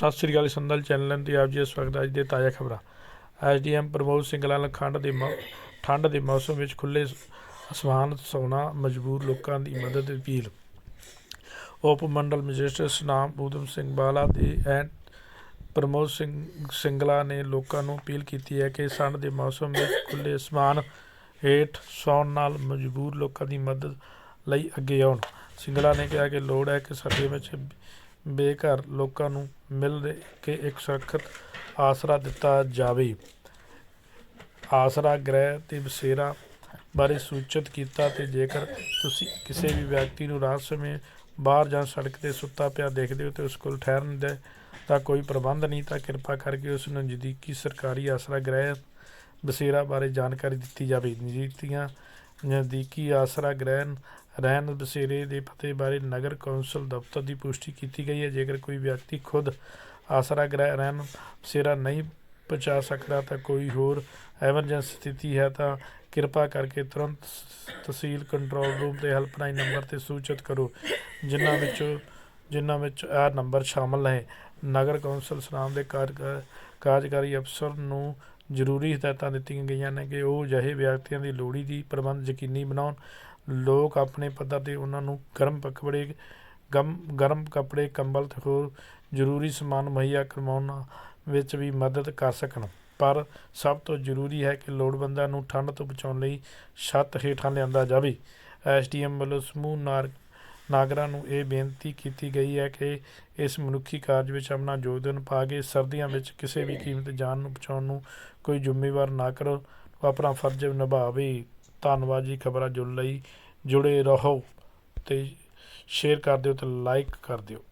ਸਤਿ ਸ੍ਰੀ ਅਕਾਲ ਸੰਦਲ channel ਤੇ ਆਪ ਜੀ ਦਾ ਸਵਾਗਤ ਹੈ। ਅੱਜ ਦੇ ਤਾਜ਼ਾ ਖਬਰਾਂ। ਐਸਡੀਐਮ ਪ੍ਰਮੋਦ ਸਿੰਘਲਾ ਨੇ ਖੰਡ ਦੇ ਠੰਡ ਦੇ ਮੌਸਮ ਵਿੱਚ ਖੁੱਲੇ ਅਸਮਾਨ ਸੌਣਾ ਮਜਬੂਰ ਲੋਕਾਂ ਦੀ ਮਦਦ ਅਪੀਲ। ਉਪ ਮੰਡਲ ਮੈਜਿਸਟਰੇਟ ਸਨਾਮ ਊਧਮ ਸਿੰਘ ਬਾਲਾ ਦੇ ਐਂਡ ਪ੍ਰਮੋਦ ਸਿੰਘ ਸਿੰਗਲਾ ਨੇ ਲੋਕਾਂ ਨੂੰ ਅਪੀਲ ਕੀਤੀ ਹੈ ਕਿ ਸੰਡ ਦੇ ਮੌਸਮ ਵਿੱਚ ਖੁੱਲੇ ਅਸਮਾਨ ਹੇਠ ਸੌਣ ਨਾਲ ਮਜਬੂਰ ਲੋਕਾਂ ਦੀ ਮਦਦ ਲਈ ਅੱਗੇ ਆਉਣ। ਸਿੰਗਲਾ ਨੇ ਕਿਹਾ ਕਿ ਲੋੜ ਹੈ ਕਿ ਸਰਦੀਆਂ ਵਿੱਚ ਬੇਘਰ ਲੋਕਾਂ ਨੂੰ ਮਿਲ ਕੇ ਇੱਕ ਸੁਰੱਖਿਅਤ ਆਸਰਾ ਦਿੱਤਾ ਜਾਵੇ। ਆਸਰਾ ਗ੍ਰਹਿ ਤੇ ਬਸੇਰਾ ਬਾਰੇ ਸੂਚਿਤ ਕੀਤਾ ਤੇ ਜੇਕਰ ਤੁਸੀਂ ਕਿਸੇ ਵੀ ਵਿਅਕਤੀ ਨੂੰ ਰਾਤ ਸਮੇਂ ਬਾਹਰ ਜਾਂ ਸੜਕ ਤੇ ਸੁੱਤਾ ਪਿਆ ਦੇਖਦੇ ਹੋ ਤੇ ਉਸ ਕੋਲ ਠਹਿਰਨ ਦੇ ਦਾ ਕੋਈ ਪ੍ਰਬੰਧ ਨਹੀਂ, ਤਾਂ ਕਿਰਪਾ ਕਰਕੇ ਉਸ ਨੂੰ ਨਜ਼ਦੀਕੀ ਸਰਕਾਰੀ ਆਸਰਾ ਗ੍ਰਹਿ ਬਸੇਰਾ ਬਾਰੇ ਜਾਣਕਾਰੀ ਦਿੱਤੀ ਜਾਵੇ। ਨਜ਼ਦੀਕੀਆਂ ਨਜ਼ਦੀਕੀ ਆਸਰਾ ਗ੍ਰਹਿ ਰਹਿਣ ਬਸੇਰੇ ਦੇ ਪਤੇ ਬਾਰੇ ਨਗਰ ਕੌਂਸਲ ਦਫ਼ਤਰ ਦੀ ਪੁਸ਼ਟੀ ਕੀਤੀ ਗਈ ਹੈ। ਜੇਕਰ ਕੋਈ ਵਿਅਕਤੀ ਖੁਦ ਆਸਰਾ ਗ੍ਰਹਿ ਰਹਿਣ ਬਸੇਰਾ ਨਹੀਂ ਪਹੁੰਚਾ ਸਕਦਾ ਤਾਂ ਕੋਈ ਹੋਰ ਐਮਰਜੈਂਸੀ ਸਥਿਤੀ ਹੈ ਤਾਂ ਕਿਰਪਾ ਕਰਕੇ ਤੁਰੰਤ ਤਹਿਸੀਲ ਕੰਟਰੋਲ ਰੂਮ ਦੇ ਹੈਲਪਲਾਈਨ ਨੰਬਰ ਤੇ ਸੂਚਿਤ ਕਰੋ, ਜਿਨ੍ਹਾਂ ਵਿੱਚ ਜਿਨ੍ਹਾਂ ਵਿੱਚ ਇਹ ਨੰਬਰ ਸ਼ਾਮਲ ਹੈ ਨਗਰ ਕੌਂਸਲ ਸਨਾਮ ਦੇ ਕਾਰਜ- ਕਾਰਜਕਾਰੀ ਅਫਸਰ ਨੂੰ ਜ਼ਰੂਰੀ ਹਦਾਇਤਾਂ ਦਿੱਤੀਆਂ ਗਈਆਂ ਨੇ ਕਿ ਉਹ ਅਜਿਹੇ ਵਿਅਕਤੀਆਂ ਦੀ ਲੋਹੜੀ ਦੀ ਪ੍ਰਬੰਧ ਯਕੀਨੀ ਬਣਾਉਣ। ਲੋਕ ਆਪਣੇ ਪੱਧਰ ਤੇ ਉਹਨਾਂ ਨੂੰ ਗਰਮ ਕੱਪੜੇ, ਗਮ, ਗਰਮ ਕੱਪੜੇ, ਕੰਬਲ ਤੇ ਹੋਰ ਜ਼ਰੂਰੀ ਸਮਾਨ ਮੁਹੱਈਆ ਕਰਵਾਉਣ ਵਿੱਚ ਵੀ ਮਦਦ ਕਰ ਸਕਣ। ਪਰ ਸਭ ਤੋਂ ਜ਼ਰੂਰੀ ਹੈ ਕਿ ਲੋੜਵੰਦਾਂ ਨੂੰ ਠੰਡ ਤੋਂ ਬਚਾਉਣ ਲਈ ਛੱਤ ਹੇਠਾਂ ਲਿਆਂਦਾ ਜਾਵੇ। ਐਸਡੀਐਮ ਵੱਲੋਂ ਸਮੂਹ ਨਾਰ ਨਾਗਰਾਂ ਨੂੰ ਇਹ ਬੇਨਤੀ ਕੀਤੀ ਗਈ ਹੈ ਕਿ ਇਸ ਮਨੁੱਖੀ ਕਾਰਜ ਵਿੱਚ ਆਪਣਾ ਯੋਗਦਾਨ ਪਾ ਕੇ ਸਰਦੀਆਂ ਵਿੱਚ ਕਿਸੇ ਵੀ ਕੀਮਤ ਜਾਨ ਨੂੰ ਬਚਾਉਣ ਨੂੰ ਕੋਈ ਜ਼ਿੰਮੇਵਾਰ ਨਾ ਕਰੋ ਉਹ ਆਪਣਾ ਫਰਜ਼ ਨਿਭਾਵੇ। ਧੰਨਵਾਦ ਜੀ, ਖਬਰਾਂ ਜੁੜ ਲਈ ਜੁੜੇ ਰਹੋ ਤੇ ਸ਼ੇਅਰ ਕਰ ਦਿਓ ਤੇ ਲਾਈਕ ਕਰ ਦਿਓ।